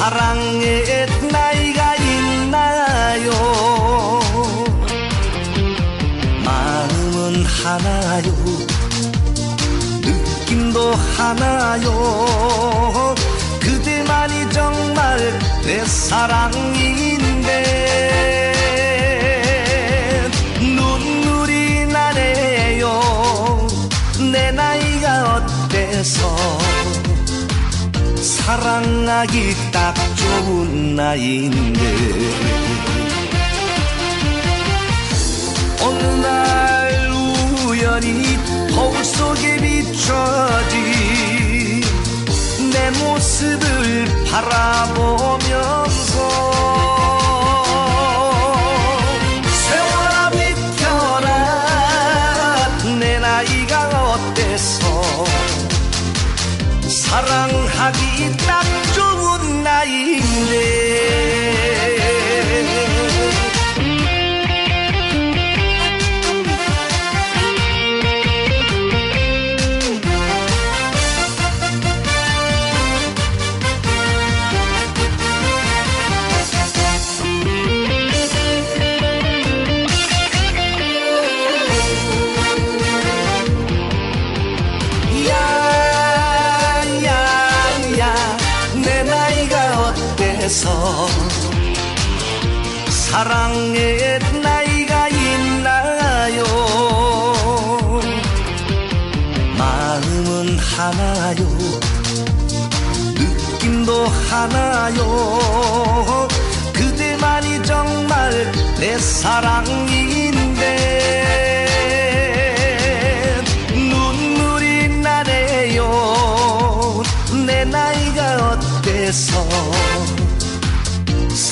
사랑의 나이가 있나요? 마음은 하나요? 느낌도 하나요? 그대만이 정말 내 사랑인 사랑하기 딱 좋은 나이인데 사랑하기 딱 좋은 나이인 어때서 사랑의 나이가 있나요? 마음은 하나요? 느낌도 하나요? 그대만이 정말 내 사랑인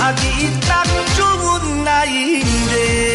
사랑하기 딱 좋은 나이인데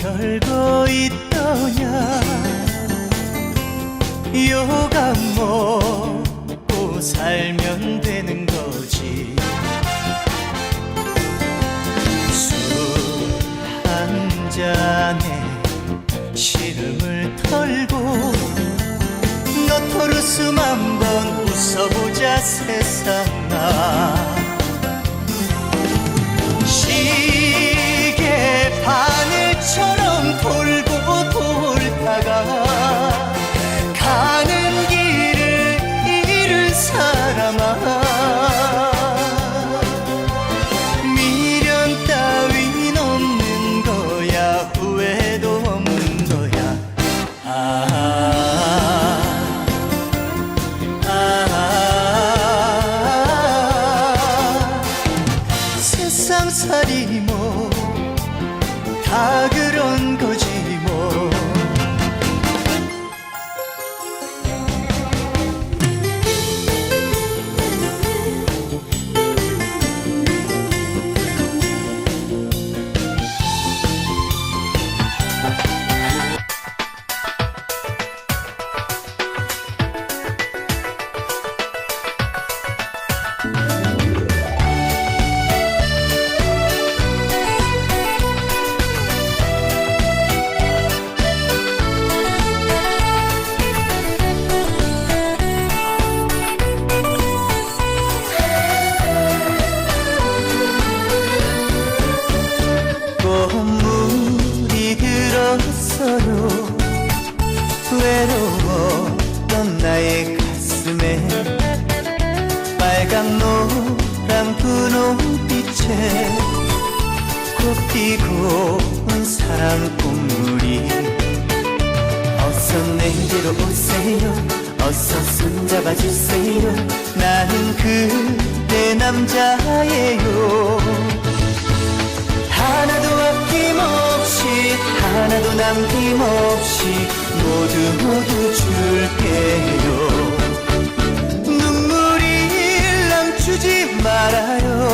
별거 있더냐? 요감 먹고 살면 되는 거지. 술 한 잔에 시름을 털고 너토르스만 번 웃어보자 세상 살이 뭐 다그 빛에 꽃피고 온 사랑 꽃물이 어서 내게로 오세요. 어서 손잡아 주세요. 나는 그대 남자예요. 하나도 아낌없이 하나도 남김없이 모두 모두 줄게요. 눈물이 일렁 주지 말아요.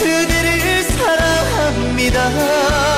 그대를 사랑합니다